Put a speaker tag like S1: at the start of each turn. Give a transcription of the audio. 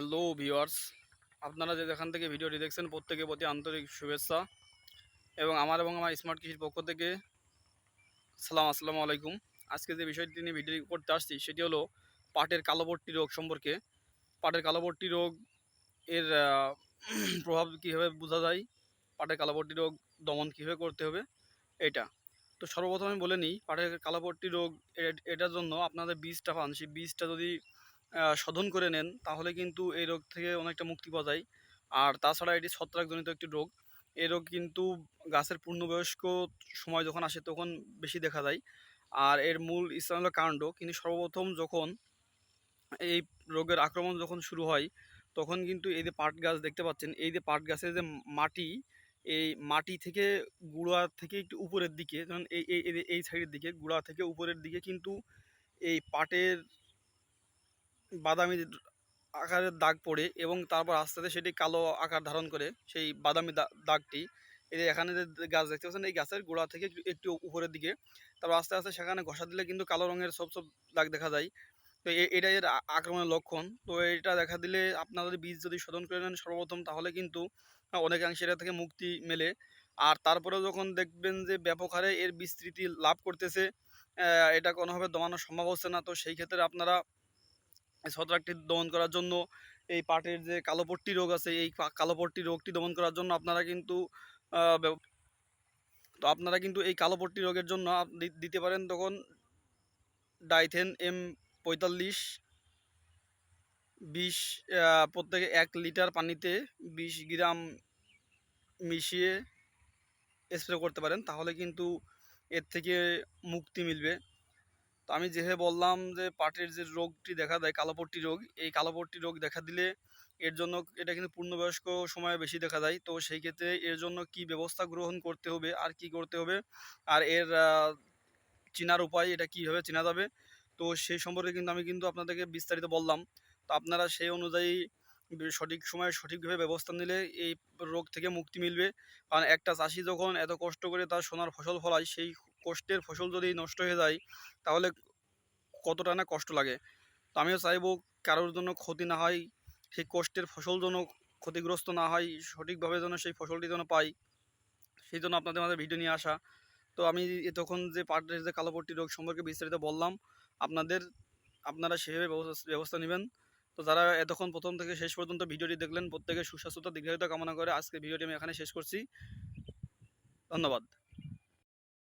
S1: Hello viewers, আপনারা যে যেখান থেকে ভিডিওটি দেখছেন, প্রত্যেকের প্রতি আন্তরিক শুভেচ্ছা এবং আমার এবং আমার স্মার্ট কৃষির পক্ষ থেকে সালাম, আসসালামু আলাইকুম। আজকে যে বিষয়টি নিয়ে ভিডিও করতে আসছি, সেটি হলো পাটের কালোপট্টি রোগ সম্পর্কে। পাটের কালোপট্টি রোগ এর প্রভাব কীভাবে বোঝা যায়? পাটের কালোপট্টি রোগ দমন কীভাবে করতে হবে? এটা। তো সর্বপ্রথম আমি বলে নিই, পাটের কালোপট্টি রোগ এটার জন্য আপনাদের বীজটা পান। সেই বীজটা যদি শোধন করে নেন, তাহলে কিন্তু এই রোগ থেকে অনেকটা মুক্তি পাওয়া যায়। আর তাছাড়া এটি ছত্রাকজনিত একটি রোগ। এই রোগ কিন্তু গাছের পূর্ণবয়স্ক সময় যখন আসে তখন বেশি দেখা যায় আর এর মূল স্থান হলো কাণ্ড। কিন্তু সর্বপ্রথম যখন এই রোগের আক্রমণ যখন শুরু হয়, তখন কিন্তু এই যে পাট গাছ দেখতে পাচ্ছেন, এই যে পাট গাছের যে মাটি, এই মাটি থেকে গুঁড়া থেকে একটু উপরের দিকে, যেমন এই এই সাইডের দিকে, গুঁড়া থেকে উপরের দিকে কিন্তু এই পাটের বাদামি আকারের দাগ পড়ে এবং তারপর আস্তে আস্তে সেটি কালো আকার ধারণ করে সেই বাদামি দাগটি। এই যে এখানে যে গাছ দেখতে পাচ্ছেন, এই গাছের গোড়া থেকে একটু- উপরের দিকে। তারপর আস্তে আস্তে সেখানে ঘষা দিলে কিন্তু কালো রঙের সব সব দাগ দেখা যায়। তো এ- এটা এর আক্রমণের লক্ষণ। তো এটা দেখা দিলে আপনাদের বীজ যদি শোধন করে নেন সর্বপ্রথম, তাহলে কিন্তু অনেকাংশে এটা থেকে মুক্তি মেলে। আর তারপরে যখন দেখবেন যে ব্যাপক হারে এর বিস্তৃতি লাভ করতেছে এটা কোনোভাবে দমানো সম্ভব হচ্ছে না। তো সেই ক্ষেত্রে আপনারা ছত্রাকটি দমন করার জন্য এই পাটের যে কালোপট্টি রোগ আছে, এই কালোপট্টি রোগটি দমন করার জন্য আপনারা কিন্তু তো আপনারা কিন্তু এই কালোপট্টি রোগের জন্য দিতে পারেন তখন ডাইথেন এম পঁয়তাল্লিশ, বিশ প্রত্যেকে এক লিটার পানিতে বিশ গ্রাম মিশিয়ে স্প্রে করতে পারেন, তাহলে কিন্তু এর থেকে মুক্তি মিলবে। তো আমি যেভাবে বললাম যে পাটের যে রোগটি দেখা দেয়, কালোপট্টি রোগ, এই কালোপট্টি রোগ দেখা দিলে এর জন্য এটা কিন্তু পূর্ণবয়স্ক সময়ে বেশি দেখা যায় তো সেই ক্ষেত্রে এর জন্য কি ব্যবস্থা গ্রহণ করতে হবে, আর কি করতে হবে, আর এর চেনার উপায় এটা কীভাবে চেনা যাবে, তো সেই সম্পর্কে কিন্তু আমি কিন্তু আপনাদেরকে বিস্তারিত বললাম। তো আপনারা সেই অনুযায়ী সঠিক সময়ে সঠিকভাবে ব্যবস্থা নিলে এই রোগ থেকে মুক্তি মিলবে। কারণ একটা চাষি যখন এত কষ্ট করে তার সোনার ফসল ফলায়, সেই কষ্টের ফসল যদি নষ্ট হয়ে যায়, তাহলে কতটা না কষ্ট লাগে? তো আমিও চাইব কারোর জন্য ক্ষতি না হয়, সেই কষ্টের ফসল যেন ক্ষতিগ্রস্ত না হয়, সঠিকভাবে যেন সেই ফসলটি যেন পাই, সেই জন্য আপনাদের মাঝে ভিডিও নিয়ে আসা। তো আমি তখন যে পাটের যে কালোপট্টি রোগ সম্পর্কে বিস্তারিত বললাম, আপনাদের, আপনারা সেভাবে ব্যবস্থা নেবেন। তো যারা এতক্ষণ প্রথম থেকে শেষ পর্যন্ত ভিডিওটি দেখলেন, প্রত্যেকের সুস্বাস্থ্যতা দীর্ঘায়িত কামনা করে আজকে ভিডিওটি আমি এখানে শেষ করছি। ধন্যবাদ।